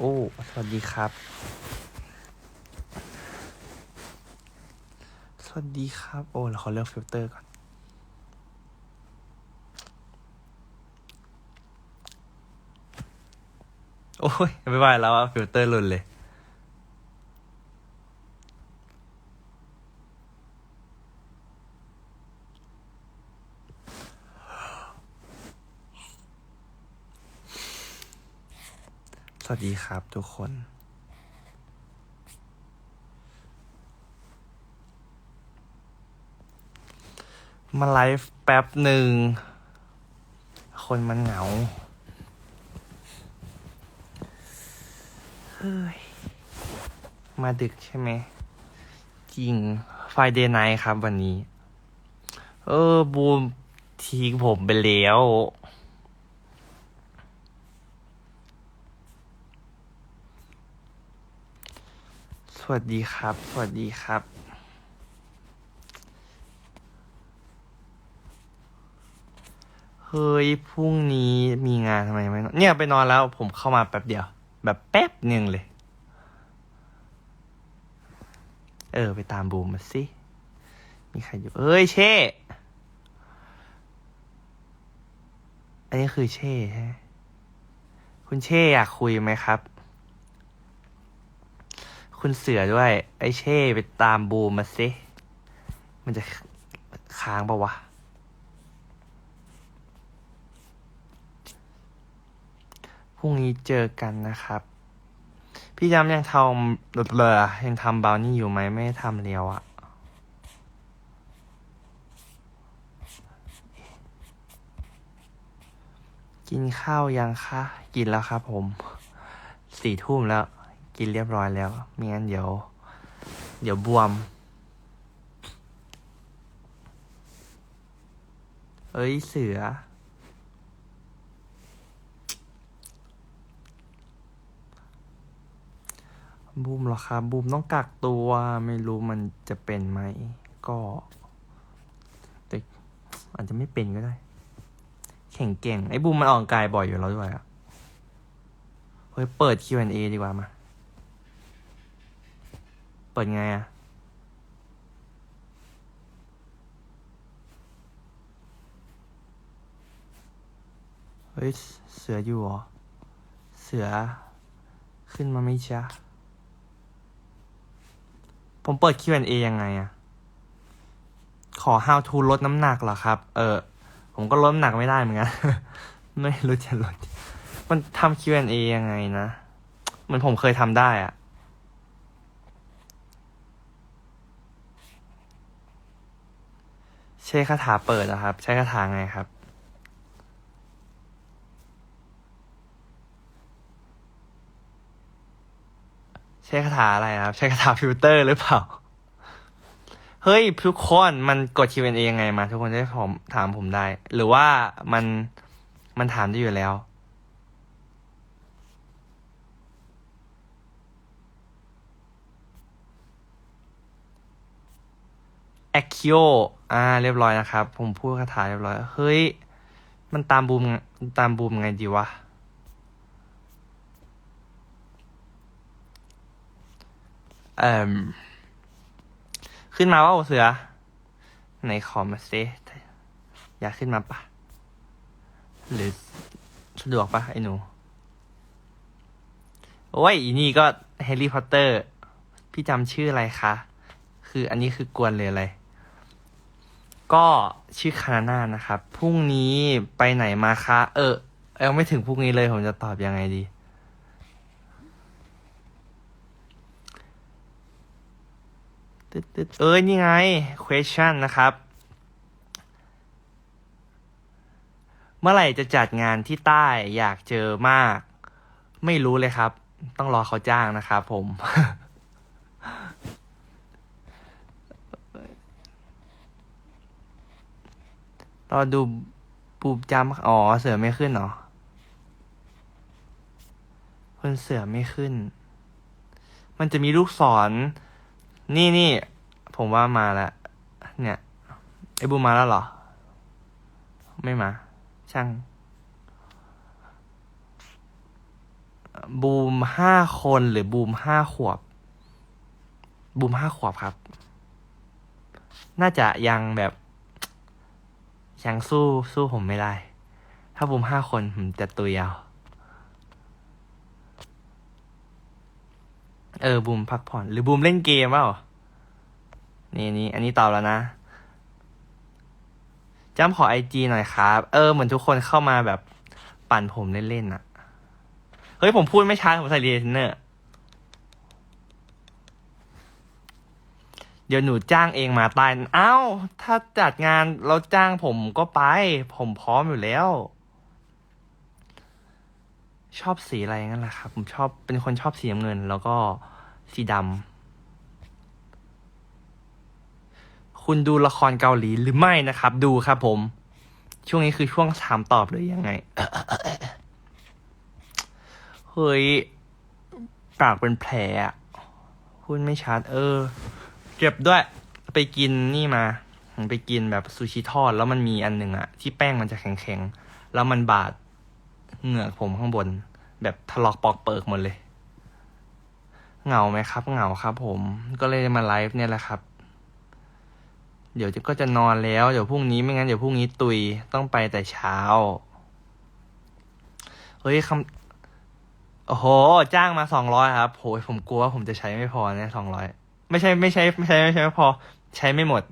โอ้ สวัสดีครับ สวัสดีครับ โอ้เราขอเลือกฟิลเตอร์ก่อน โอ้ยไม่ไหวแล้วอะฟิลเตอร์หลุดเลย วัสดีครับทุกคน มาไลฟ์แป๊บหนึ่ง คนมันเหงา เฮ้ย มาดึกใช่ไหม จริงไฟเดย์ไนท์ครับวันนี้ เออ บูมทิ้งผมไปแล้ว วัสดีครับ สวัสดีครับ เฮ้ย พรุ่งนี้มีงานทำไมไม่นอนเนี่ยไปนอนแล้วผมเข้ามาแป๊บเดียว แบบแป๊บหนึ่งเลย เออ ไปตามบูมมาสิ มีใครอยู่ เอ้ย เช่ อันนี้คือเช่ใช่คุณเช่อยากคุยไหมครับ คุณเสือด้วย ไอเช่ไปตามบูมมาสิมันจะค้างปะวะ พรุ่งนี้เจอกันนะครับ พี่จำยังทำเบลอยังทำบาวนี่อยู่ไหมไม่ทำเลียวอะกินข้าวยังคะ กินแล้วครับผม สี่ทุ่มแล้ว กินเรียบร้อยแล้วไม่งั้นเดี๋ยว เดี๋ยวบวม เอ้ยเสือ บูมหรอครับบูมต้องกักตัวไม่รู้มันจะเป็นไหม ก็แต่อาจจะไม่เป็นก็ได้ แข่งเก่งไอ้บูมมันออกกายบ่อยอยู่แล้วด้วยอะเฮ้ย เปิด Q&A ดีกว่ามา ปิดไงอะเฮ้ย เสืออยู่เหรอ เสือ ขึ้นมาไม่จ้าผมเปิด Q&A ยังไงอะขอ how to ลดน้ำหนักเหรอครับ เออ ผมก็ลดน้ำหนักไม่ได้เหมือนกัน ไม่รู้จะลด มันทำ Q&A ยังไงนะ มันผมเคยทำได้อะ ใช้คาถาเปิดนะครับ ใช้คาถาไงครับ ใช้คาถาอะไรครับ ใช้คาถาฟิลเตอร์หรือเปล่า เฮ้ยทุกคนมันกด Q&A ยังไงมา ทุกคนได้ผมถามผมได้ หรือว่ามันมันถามได้อยู่แล้วแอคคิโอ อ่า เรียบร้อยนะครับ ผมพูดคาถาเรียบร้อย เฮ้ย มันตามบูมตามบูมไงดีวะ เอ่มขึ้นมาว่าเสือ ไหนขอมาเซอยากขึ้นมาปะหรือสะดวกปะไอ้หนู โอ้ย อีนี่ก็แฮร์รี่พอตเตอร์ พี่จำชื่ออะไรคะ คืออันนี้คือกวนเลยอะไร ก็ชื่อคานาน่านะครับ พรุ่งนี้ไปไหนมาคะ เออยังไม่ถึงพรุ่งนี้เลยผมจะตอบยังไงดี เอ้ยนี่ไง question นะครับ เมื่อไหร่จะจัดงานที่ใต้อยากเจอมาก ไม่รู้เลยครับ ต้องรอเขาจ้างนะครับผม รอดูปูบจำอ๋อ เสือไม่ขึ้นเหรอ คนเสือไม่ขึ้น มันจะมีลูกศร นี่นี่ ผมว่ามาแล้ว เนี่ย ไอ้บูมมาแล้วเหรอ ไม่มา ช่าง บูมห้าคนหรือบูมห้าขวบ บูมห้าขวบครับ น่าจะยังแบบ ยังสู้สู้ผมไม่ได้ ถ้าบูมห้าคนผมจะตัวยาวเออบูมพักผ่อน หรือบูมเล่นเกมเปล่านี่นี่อันนี้ตอบแล้วนะจ้ำขอไอจีหน่อยครับ เออเหมือนทุกคนเข้ามาแบบปั่นผมเล่นๆอะเฮ้ยผมพูดไม่ชัดผมใส่รีเทนเนอร์ เดี๋ยวหนูจ้างเองมาตายเอ้า ถ้าจัดงานเราจ้างผมก็ไป ผมพร้อมอยู่แล้ว ชอบสีอะไรงั้นแหละครับ ผมชอบเป็นคนชอบสีน้ำเงิน แล้วก็สีดำคุณดูละครเกาหลีหรือไม่นะครับ ดูครับผม ช่วงนี้คือช่วงถามตอบเลยยังไงเฮ้ยปากเป็นแผลพูดไม่ชัด เออ เก็บด้วย ไปกินนี่มาผมไปกินแบบซูชิทอดแล้วมันมีอันหนึ่งอะที่แป้งมันจะแข็งๆ แล้วมันบาดเหงือกผมข้างบน แบบถลอกปอกเปิกหมดเลย เหงาไหมครับ เหงาครับ ผมก็เลยมาไลฟ์เนี่ยแหละครับ เดี๋ยวก็จะนอนแล้ว เดี๋ยวพรุ่งนี้ไม่งั้นเดี๋ยวพรุ่งนี้ตุยต้องไปแต่เช้า เฮ้ยคำโอ้โห จ้างมาสองร้อยครับโหยผมกลัวว่าผมจะใช้ไม่พอเนี่ยสองร้อย ไม่ใช่ไม่ใช่ไม่ใช่ไม่ใช่ไม่พอ ใช้ไม่หมด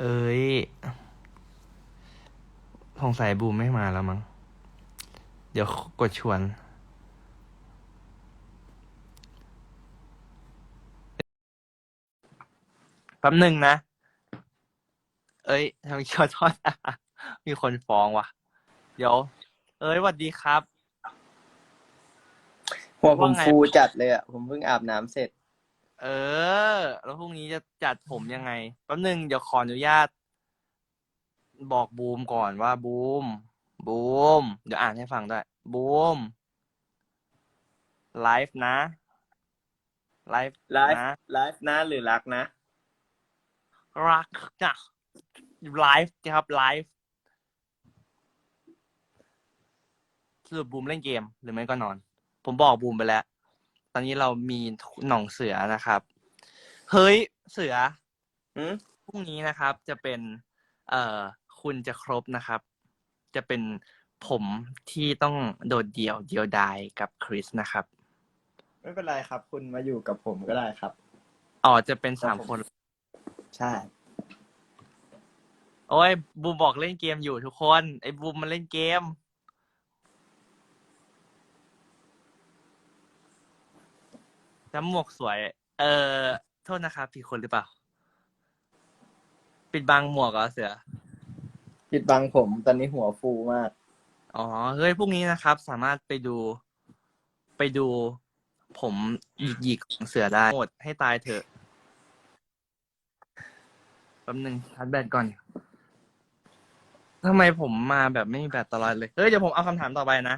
เอ้ยสงสัยบูมไม่มาแล้วมั้ง เดี๋ยวกดชวน แป๊บหนึ่งนะ เอ้ยทำขอโทษนะมีคนฟ้องว่ะ เดี๋ยว เอ้ยสวัสดีครับ หัวผมว่าไงฟูจัดเลยอะ ผมเพิ่งอาบน้ำเสร็จ เออ แล้วพรุ่งนี้จะจัดผมยังไงแป๊บหนึ่งเดี๋ยวขออนุญาต บอกบูมก่อนว่าบูม บูม เดี๋ยวอ่านให้ฟังด้วยบูมไลฟ์นะไลฟ์ไลฟ์นะไลฟ์นะหรือรักนะ รักนะไลฟ์ครับไลฟ์สรุปบูมเล่นเกม หรือไม่ก็นอน ผมบอกบูมไปแล้วต อนนี้เรามีหน่องเสือนะครับ เฮ้ยเสือหืมพรุ่งนี้นะครับ จะเป็น เอ่อ คุณจะครบนะครับ จะเป็นผมที่ต้องโดดเดี่ยวเดียวดายกับคริสนะครับ ไม่เป็นไรครับ คุณมาอยู่กับผมก็ได้ครับ อ๋อจะเป็นสามคน ใช่ โอ้ยบูมบอกเล่นเกมอยู่ทุกคน ไอ้บูมมันเล่นเกม น้ำหมวกสวย เออโทษนะครับผิดคนหรือเปล่า ปิดบังหมวกเหรอเสือ ปิดบังผมตอนนี้หัวฟูมาก อ๋อ เฮ้ยพรุ่งนี้นะครับ สามารถไปดู ไปดู ผมหยิกๆของเสือได้หมดให้ตายเถอะแป๊บนึงชาร์จแบตก่อนทำไมผมมาแบบไม่มีแบตตลอดเลย เฮ้ยเดี๋ยวผมเอาคำถามต่อไปนะ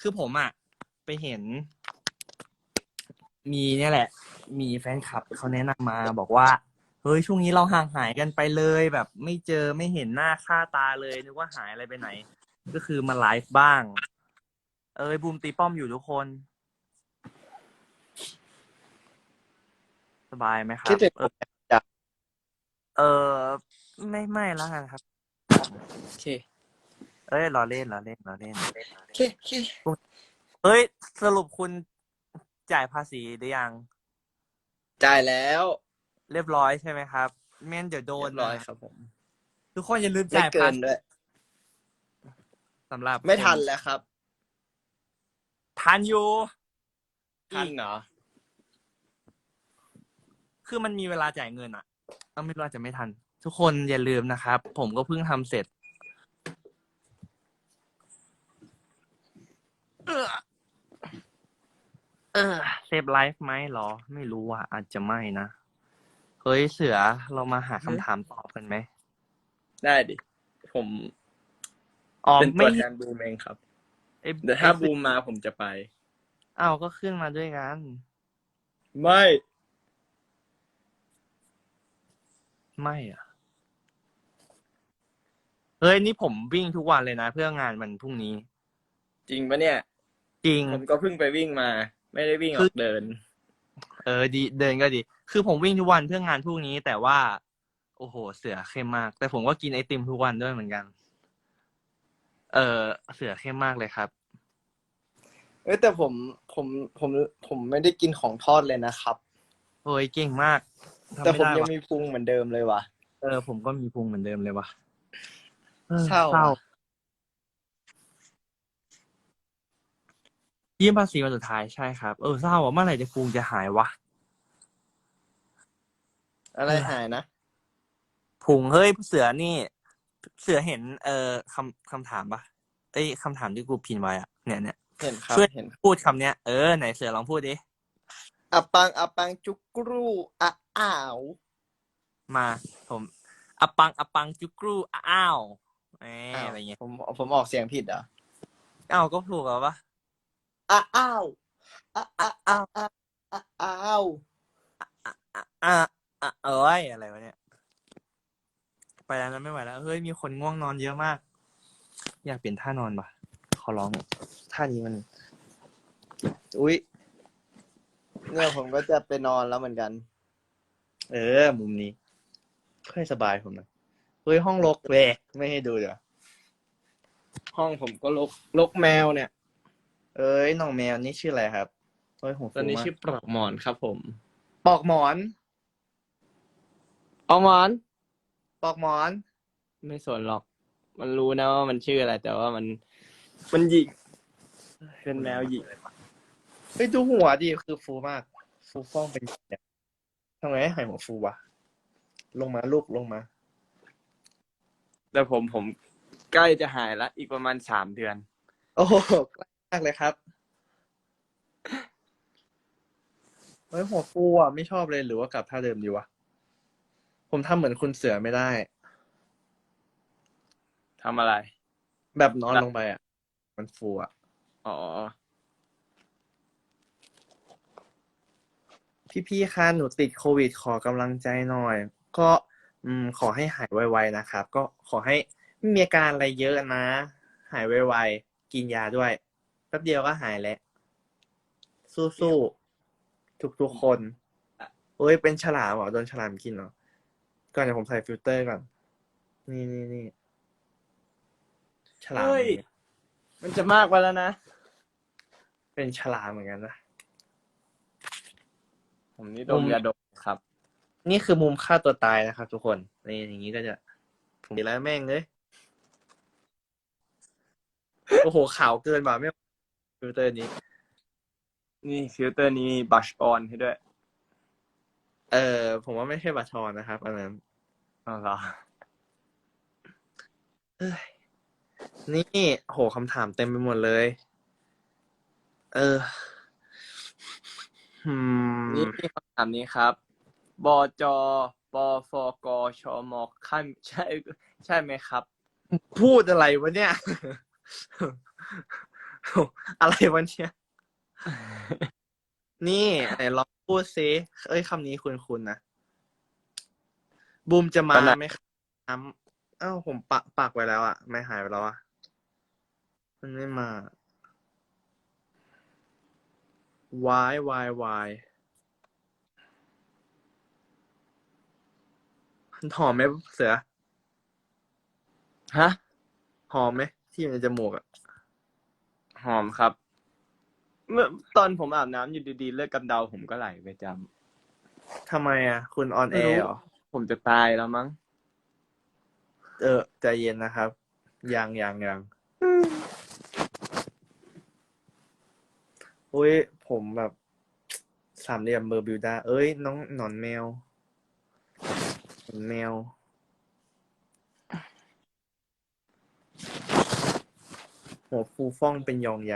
คือผมอะไปเห็น มีเนี่ยแหละ มีแฟนคลับเขาแนะนำมาบอกว่า เฮ้ยช่วงนี้เราห่างหายกันไปเลยแบบ ไม่เจอไม่เห็นหน้าค่าตาเลยนึกว่าหายอะไรไปไหน ก็คือมาไลฟ์บ้าง เอ้ยบูมตีป้อมอยู่ทุกคน สบายไหมครับคิดถึงเออเออไม่ไม่แล้วกันครับ โอเคเอ้ยล้อเล่นล้อเล่นล้อเล่น โอเคโอเคเอ้ย สรุปคุณ จ่ายภาษีหรือยัง จ่ายแล้ว เรียบร้อยใช่ไหมครับไม่งั้นเดี๋ยวโดนเรียบร้อยนะ ครับผมทุกคนอย่าลืมไม่จ่ายเกิภานษีด้วย สำหรับไม่ทันคแล้วครับทันอยู่ ทันเหรอ คือมันมีเวลาจ่ายเงินอะก็ไม่รู้อาจจะไม่ทัน ทุกคนอย่าลืมนะครับ ผมก็เพิ่งทำเสร็จเออ เออเซฟไลฟ์ไหมเหรอ ไม่รู้ว่ะ อาจจะไม่นะ เฮ้ยเสือเรามาหาคำถามตอบกันไหมได้ดิ ผมอ๋อเป็นไม่ตัวแทนบูมเองครับเอ้ยเดี๋ยวถ้าบูมมาผมจะไป อ้าวก็ขึ้นมาด้วยกัน ไม่ไม่อะเฮ้ยนี่ผมวิ่งทุกวันเลยนะ เพื่องานวันพรุ่งนี้ จริงปะเนี่ย จริง ผมก็เพิ่งไปวิ่งมา ไม่ได้วิ่งอคืออกเดิน เออดีเดินก็ดี คือผมวิ่งทุกวันเพื่องานพวกนี้ แต่ว่า โอ้โห เสือเข้มมาก แต่ผมก็กินไอติมทุกวันด้วยเหมือนกัน เออเสือเข้มมากเลยครับ เอ้ยแต่ผมผมผมผมไม่ได้กินของทอดเลยนะครับ โอ้ยเก่งมากทำแต่ไผมยังได้วะมีพุงเหมือนเดิมเลยว่ะ เออผมก็มีพุงเหมือนเดิมเลยว่ะออเศร้าเศร้าอะ ยื่นภาษีวันสุดท้ายใช่ครับ เออเศร้าอะเมื่อไหร่จะพุงจะหายวะอะไรหายนะพุงเฮ้ยเสือนี่ เสือเห็น เอ่อคำคำถามปะเอ้ยคำถามที่กูพิมพ์ไว้อะเนี่ยเนี่ยเห็นครับช่วยเห็นพูดคำเนี้ยเออไหนเสือลองพูดดิอับปังอับปังจุกกรูอะอ้าวมาผมอปังอปังจุกรูอ้าวแหมอ้าวอะไรเงี้ยผมผมออกเสียงผิดเหรออ้าวก็ถูกแล้วปะ อะอ้าวอะอะอะอะอะอ้าวอะอะอะเอ้ยอะไรวะเนี่ย ไปแล้วนะไม่ไหวแล้ว เฮ้ย มีคนง่วงนอนเยอะมาก อยากเปลี่ยนท่านอนปะขอร้อง ท่านี้มัน อุ้ยเนี่ยผมก็จะไปนอนแล้วเหมือนกัน เออ มุมนี้ค่อยสบายผมนะเฮ้ยห้องรกแวกไม่ให้ดูเดี๋ยวห้องผมก็ลกลกแมวเนี่ย เอ้ยน้องแมวนี่ชื่ออะไรครับเฮ้ยหูตอนนี้ฟูมากชื่อปลอกหมอนครับผม ปอกหมอนเอาหมอน ปอกหมอน ไม่สนหรอก มันรู้นะว่ามันชื่ออะไร แต่ว่ามัน มันหยิก เป็นแมวหยิก เฮ้ยดูหัวดิคือฟูมาก ฟูฟ่องเป็นเนี่ยทำไมให้หายหัวฟูวะลงมาลูกลงมา แต่ผมผมใกล้จะหายละ อีกประมาณสามเดือน โอ้โหใกล้มากเลยครับเฮ้ยหัวฟูอะไม่ชอบเลยหรือว่ากลับท่าเดิมดีวะ ผมทำเหมือนคุณเสือไม่ได้ ทำอะไร แบบนอนลงไปอะ มันฟูอะ อ๋อ พี่ๆคะหนูติดโควิด ขอกำลังใจหน่อย ก็อืมขอให้หายไวๆนะครับ ก็ขอให้ไม่มีอาการอะไรเยอะนะ หายไวๆ กินยาด้วยแป๊บเดียวก็หายแล้ว สู้ๆ ทุกๆ คนเฮ้ย เป็นฉลามเหรอ โดนฉลามกินเหรอ ก่อนเดี๋ยวผมใส่ฟิลเตอร์ก่อน นี่นี่นี่ฉลาม เฮ้ย มันจะมากไปแล้วนะ เป็นฉลามเหมือนกันนะ ผมนี่ดมยาดมครับ นี่คือมุมฆ่าตัวตายนะครับทุกคน นี่อย่างนี้ก็จะ ผมดีแล้วแม่งเลย โอ้โห ขาวเกินว่ะไม่เอา ฟิลเตอร์นี้ นี่ฟิลเตอร์นี้มีบัชออนให้ด้วย เออผมว่าไม่ใช่บัตรทอนนะครับ อันนั้นอ๋อเหรอเอ้ยนี่โหคำถามเต็มไปหมดเลย เอออืมนี่มีคำถามนี้ครับ บจปฟกชมขั้นใช่ ใช่ไหมครับ พูดอะไรวะเนี่ย อะไรวะเนี่ย นี่ไหนลองพูดซิเอ้ยคำนี้คุณคุณนะบูมจะมาวันไหนไหมครับเอ้าผมปักปักไว้แล้วอะไม่หายไปแล้วอะมันไม่มาวายวายวายหอมไหมเสือ ฮะ หอมไหมที่อยู่ในจมูกอะ หอมครับ เมื่อตอนผมอาบน้ำอยู่ดีๆเลือดกำเดาผมก็ไหลไปจทำไมอะคุณออนำแอไม่รู้ร์เหรอ ผมจะตายแล้วมั้ง เออ ใจเย็นนะครับ ยังยังยังอุ้ย ผมแบบ สามเหลี่ยมเบอร์บิวดา เอ้ย น้องหนอนแมวหนอนแมว หัวฟูฟ่องเป็นยองใย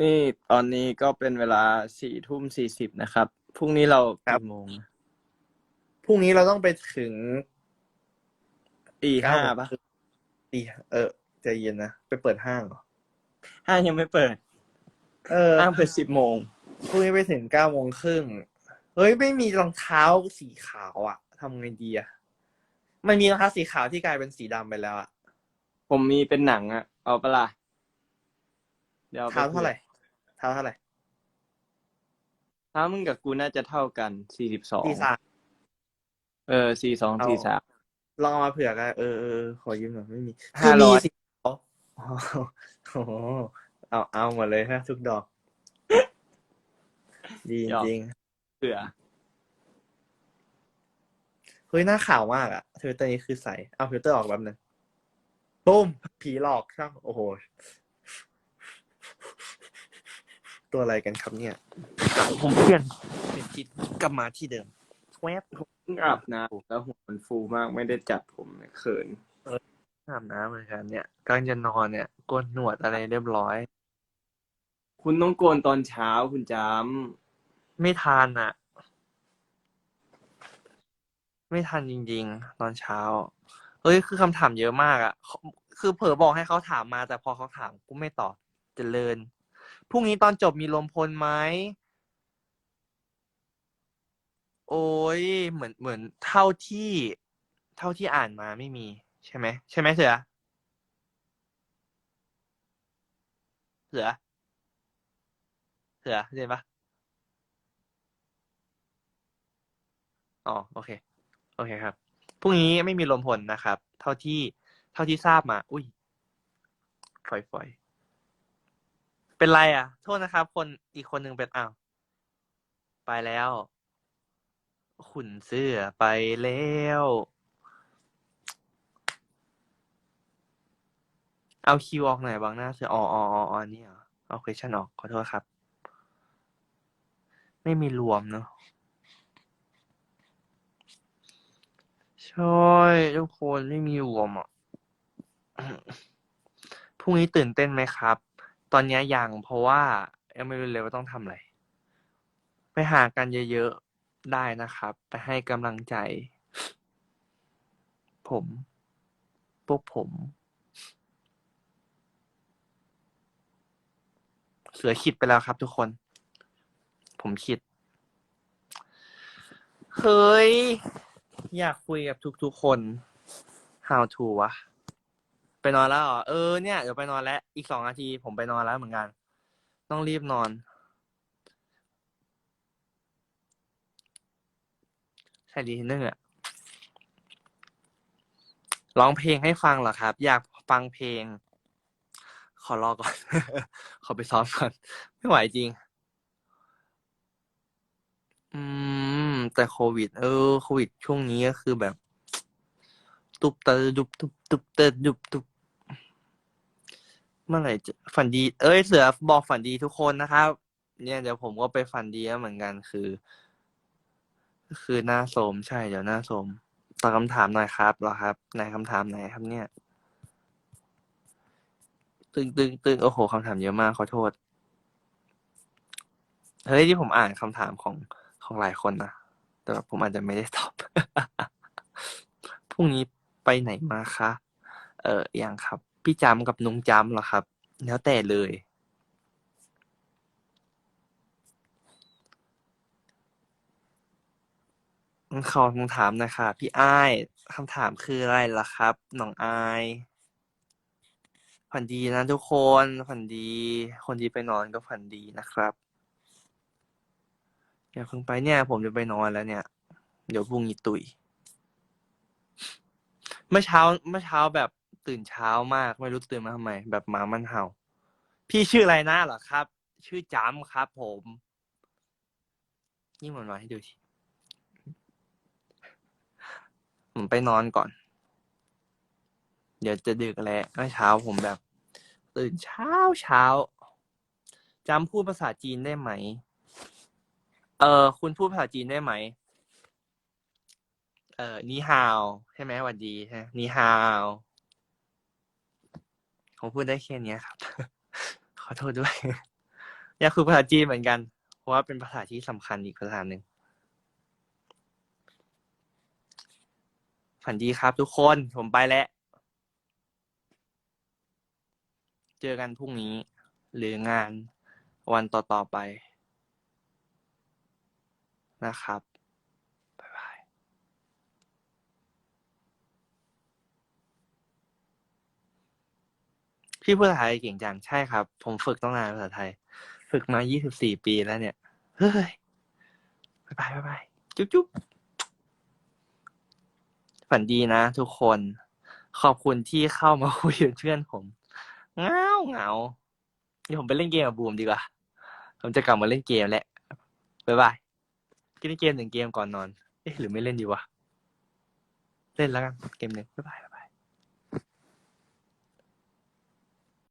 นี่ตอนนี้ก็เป็นเวลาสี่ทุ่มสี่สิบนะครับ พรุ่งนี้เรากี่โมงพรุ่งนี้เราต้องไปถึงตีห้าปะตีเออใจเย็นนะไปเปิดห้างเหรอห้ายังไม่เปิด เออห้างเปิดสิบโมงพรุ่งนี้ไปถึงเก้าโมงครึ่งเฮ้ยไม่มีรองเท้าสีขาวอะทำไงดีอะมันมีรองเท้าสีขาวที่กลายเป็นสีดำไปแล้วอะ ผมมีเป็นหนังอะเอาปะล่ะเดี๋ยวอไปเท้าเท่าไหร่ เท้าเท่าไหร่เท้ามึงกับกูน่าจะเท่ากันสี่สิบสองตีสาม เออสี่สองเอา สี่สาม ลองเอามาเผื่อกันเออเออเออขอยืมหน่อยไม่มีห้าร้อย คืมีสีขาวอ๋อโอ้โหเอาเอาหมดเลยฮะทุกดอก ดีจริงเผื่อเฮ้ยหน้าขาวมากอะทวิตเตอร์นี้คือใส เอาฟิลเตอร์ออกแป๊บนึง ปุ้มผีหลอกช่างโอ้โห ตัวอะไรกันครับเนี่ย ผมเปลี่ยนเป็นทิศกลับมาที่เดิมแวบเพิ่งอาบน้ำแล้วหัวมันฟูมากไม่ได้จัดผมเนี่ยเขินอาบน้ำเหมือนกันเนี่ยกำลังจะนอนเนี่ยโกนหนวดอะไรเรียบร้อย คุณต้องโกนตอนเช้าคุณจไม่ทันอะ ไม่ทันจริง ๆ ตอนเช้า เฮ้ยคือคำถามเยอะมากอะ คือเผลอบอกให้เขาถามมาแต่พอเขาถามกูไม่ตอบเจริญพรุ่งนี้ตอนจบมีลมพลไหมโอ้ยเหมือนเหมือนเท่าที่ เท่าที่อ่านมาไม่มี ใช่ไหมใช่ไหมเสือเสือเสือเห็นปะอ๋อโอเค โอเคครับ พรุ่งนี้ไม่มีลมพลนะครับ เท่าที่เท่าที่ทราบมา อุ้ยฝอยฝอยเป็นไรอะ โทษนะครับ คนอีกคนหนึ่งเป็นอ้าวไปแล้ว ขุนเสื้อไปแล้วเอาคิวออกหน่อยบางหน้าเสืออ๋ออ๋ออ๋อนี่เหรอเอา question ออกขอโทษครับ ไม่มีรวมเนอะ ช่ทุกคนไม่มีรวมอะ พรุ่งนี้ตื่นเต้นไหมครับ ตอนนี้ยังเพราะว่ายังไม่รู้เลยว่าต้องทำอะไร ไปหากันเยอะๆ ได้นะครับ ไปให้กำลังใจ ผมพวกผม เสือคิดไปแล้วครับทุกคน ผมคิด เฮ้ย อยากคุยกับทุกๆคน how to วะ ไปนอนแล้วเหรอ เออเนี่ย เดี๋ยวไปนอนแล้ว อีกสองนาที ผมไปนอนแล้วเหมือนกัน ต้องรีบนอน ใช่ดีเนอร์อะร้องเพลงให้ฟังเหรอครับ อยากฟังเพลง ขอรอก่อน ขอไปซ้อมก่อน ไม่ไหวจริง อืม แต่โควิด เออโควิด ช่วงนี้ก็คือแบบ ตุบเตอดุบตุบตุบเตดุบตุบเมื่อไหร่จะฝันดี เอ้ย เสือบอกฝันดีทุกคนนะครับ เนี่ยเดี๋ยวผมก็ไปฝันดีแล้วเหมือนกันคือ คือหน้าโสมใช่เดี๋ยวหน้าโสมตอบคำถามหน่อยครับเหรอครับไหนคำถามไหนครับเนี่ย ตึงตึงตึงโอ้โหคำถามเยอะมากขอโทษเฮ้ยที่ผมอ่านคำถามของของหลายคนนะ แต่ว่าผมอาจจะไม่ได้ตอบ พรุ่งนี้ไปไหนมาคะ เอออย่างครับ พี่จำกับนุ้งจำเหรอครับ แล้วแต่เลย ขอคำถามนะคะ พี่อ้ายคำถามคืออะไรล่ะครับน้องอายฝันดีนะทุกคนฝันดี คนที่ไปนอนก็ฝันดีนะครับ อย่าเพิ่งไปเนี่ย ผมจะไปนอนแล้วเนี่ย เดี๋ยวพรุ่งนี้ตุยเมื่อเช้าเมื่อเช้าแบบตื่นเช้ามากไม่รู้ตื่นมาทำไม แบบหมามันเห่า พี่ชื่ออะไรนะเหรอครับ ชื่อจำครับ ผมนี่มันมาให้ดูทีผมไปนอนก่อน เดี๋ยวจะดึกแล้วเมื่อเช้าผมแบบ ตื่นเช้าเช้าจำพูดภาษาจีนได้ไหม เออคุณพูดภาษาจีนได้ไหม เออนีฮาวใช่ไหมหวัดดีใช่ไหมนีฮาวผมพูดได้แค่นี้ครับ ขอโทษด้วยอยากคุยภาษาจีนเหมือนกัน เพราะว่าเป็นภาษาที่สำคัญอีกภาษาหนึ่งฝันดีครับทุกคนผมไปแล้ว เจอกันพรุ่งนี้ หรืองานวันต่อ ๆ ไป นะครับบ๊ายบายพี่พูดภาษาไทยเก่งจังใช่ครับ ผมฝึกต้องนานภาษาไทย ฝึกมา 24 ปีแล้วเนี่ย เฮ้ยบายบายบายบายจุ๊บจุ๊บฝันดีนะทุกคน ขอบคุณที่เข้ามาคุยเป็นเพื่อนผมเงาเงาเดี๋ยวผมไปเล่นเกมกับบูมดีกว่า ผมจะกลับมาเล่นเกมแหละบายบาย กินเกมหนึ่งเกมก่อนนอน เอ๊ะหรือไม่เล่นดีวะ เล่นแล้วกัน เกมหนึ่งบ๊ายบาย